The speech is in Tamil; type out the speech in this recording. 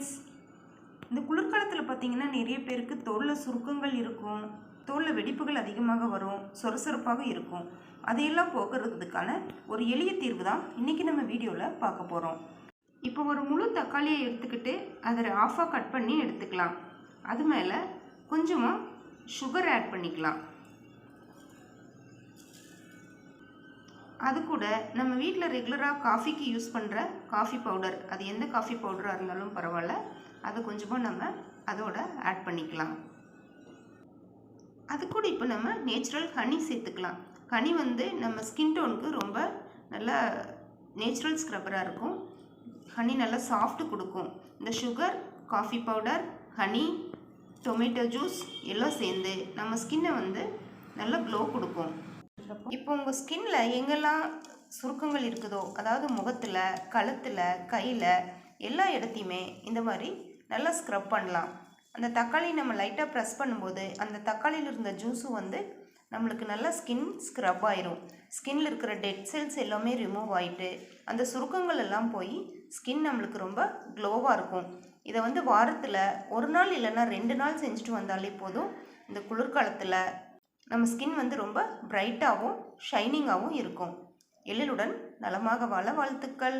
ஃப்ரெண்ட்ஸ் இந்த குளிர்காலத்தில் பார்த்தீங்கன்னா நிறைய பேருக்கு தோலில் சுருக்கங்கள் இருக்கும் தோலில் வெடிப்புகள் அதிகமாக வரும் சொரசொரப்பாக இருக்கும். அதையெல்லாம் போக்குறதுக்கான ஒரு எளிய தீர்வு தான் இன்றைக்கி நம்ம வீடியோவில் பார்க்க போகிறோம் இப்போ ஒரு முழு தக்காளியை எடுத்துக்கிட்டு அதை ஆஃபாக கட் பண்ணி எடுத்துக்கலாம். அது மேலே கொஞ்சமாக சுகர் ஆட் பண்ணிக்கலாம். அது கூட நம்ம வீட்டில் ரெகுலராக காஃபிக்கு யூஸ் பண்ணுற காஃபி பவுடர் அது எந்த காஃபி பவுடராக இருந்தாலும் பரவாயில்ல. அது கொஞ்சமாக நம்ம அதோட ஆட் பண்ணிக்கலாம். அது கூட இப்போ நம்ம நேச்சுரல் ஹனி சேர்த்துக்கலாம். ஹனி வந்து நம்ம ஸ்கின் டோனுக்கு ரொம்ப நல்லா நேச்சுரல் ஸ்க்ரப்பராக இருக்கும். ஹனி நல்லா சாஃப்ட் கொடுக்கும். இந்த sugar coffee powder honey tomato juice எல்லாம் சேர்ந்து நம்ம ஸ்கின்னை வந்து நல்லா க்ளோ கொடுக்கும். இப்போ உங்கள் ஸ்கின்ல எங்கெல்லாம் சுருக்கங்கள் இருக்குதோ அதாவது முகத்தில் கழுத்தில் கையில் எல்லா இடத்தையுமே இந்த மாதிரி நல்லா ஸ்க்ரப் பண்ணலாம். அந்த தக்காளி நம்ம லைட்டாக ப்ரெஸ் பண்ணும்போது அந்த தக்காளியில் இருந்த ஜூஸும் வந்து நம்மளுக்கு நல்லா ஸ்கின் ஸ்க்ரப் ஆயிரும். ஸ்கின்ல இருக்கிற டெட் செல்ஸ் எல்லாமே ரிமூவ் ஆகிட்டு அந்த சுருக்கங்கள் எல்லாம் போய் ஸ்கின் நம்மளுக்கு ரொம்ப க்ளோவாக இருக்கும். இதை வந்து வாரத்தில் ஒரு நாள் இல்லைன்னா ரெண்டு நாள் செஞ்சுட்டு வந்தாலே போதும். இந்த குளிர்காலத்தில் நம்ம ஸ்கின் வந்து ரொம்ப பிரைட்டாகவும் ஷைனிங்காகவும் இருக்கும். எழிலுடன் நலமாக வாழ வாழ்த்துக்கள்.